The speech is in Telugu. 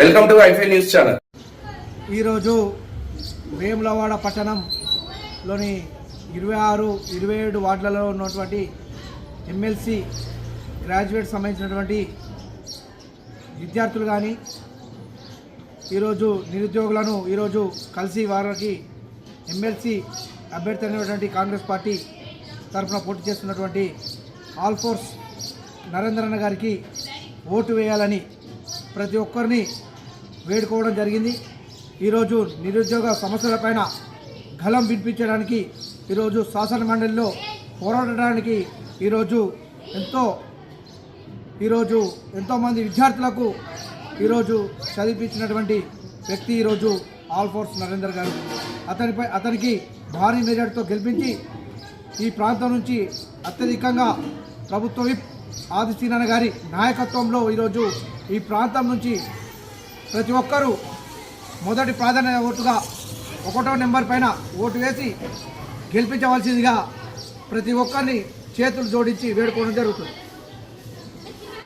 వెల్కమ్ టు ఐఫై న్యూస్ ఛానల్. ఈరోజు వేములవాడ పట్టణంలోని ఇరవై ఆరు ఇరవై ఏడు వార్డులలో ఉన్నటువంటి ఎమ్మెల్సీ గ్రాడ్యుయేట్ సంబంధించినటువంటి విద్యార్థులు కానీ ఈరోజు నిరుద్యోగులను ఈరోజు కలిసి వారికి ఎమ్మెల్సీ అభ్యర్థి అనేటువంటి కాంగ్రెస్ పార్టీ తరఫున పోటీ చేస్తున్నటువంటి ఆల్ఫోర్స్ నరేంద్రన్న గారికి ఓటు వేయాలని ప్రతి ఒక్కరిని వేడుకోవడం జరిగింది. ఈరోజు నిరుద్యోగ సమస్యలపైన గలం వినిపించడానికి ఈరోజు శాసన మండలిలో పోరాడడానికి ఈరోజు ఎంతో ఈరోజు ఎంతోమంది విద్యార్థులకు ఈరోజు చదివించినటువంటి వ్యక్తి ఈరోజు ఆల్ ఫోర్స్ నరేందర్ గారు. అతనిపై అతనికి భారీ మెజార్టీతో గెలిపించి ఈ ప్రాంతం నుంచి అత్యధికంగా ప్రభుత్వ విప్ ఆదిత్యనారాయణ గారి నాయకత్వంలో ఈరోజు ఈ ప్రాంతం నుంచి ప్రతి ఒక్కరూ మొదటి ప్రాధాన్యత ఓటుగా ఒకటో నెంబర్ పైన ఓటు వేసి గెలిపించవలసిందిగా ప్రతి ఒక్కరిని చేతులు జోడించి వేడుకోవడం జరుగుతుంది.